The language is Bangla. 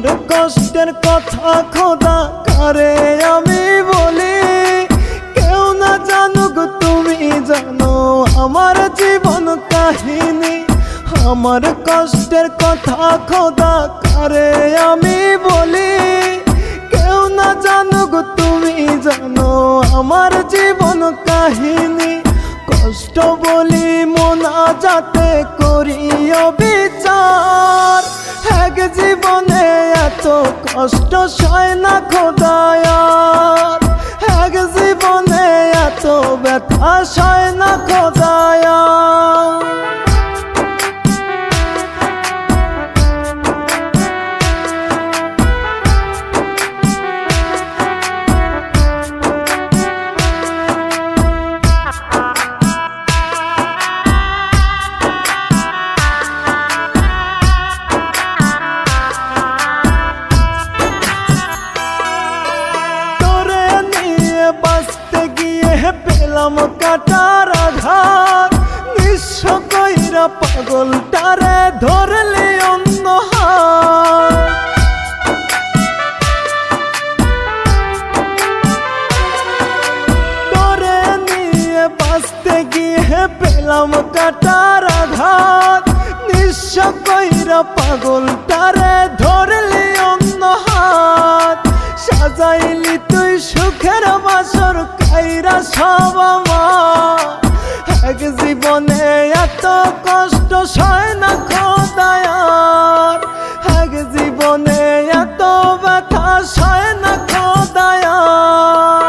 আমার কষ্টের কথা খোদা কারে, আমি বলি, কেউ না জানুক তুমি জানো, আমার জীবন কাহিনী, আমার কষ্টের কথা খোদা কারে, আমি বলি, কেউ না জানুক তুমি জানো, আমার জীবন কাহিনী, কষ্ট বলি মোনা যাতে করিও বিচার এত কষ্ট সয় না খোদায়ার। এক জীবনে এত ব্যথা সয় না খোদায়ার। পেলাম কাটার আঘাত। নিঃস্ব কইরা পাগলটারে ধরলে অন্য তোরে নিয়ে বাঁচতে গিয়ে পেলাম কাটার আঘাত। নিঃস্ব কইরা পাগলটারে ধরলি অন্য হাত সাজাইলি সুখের বাসর খাইরা সব আমার। এক জীবনে এত কষ্ট সয় না খোদায়ার। এক জীবনে এত ব্যথা সয় না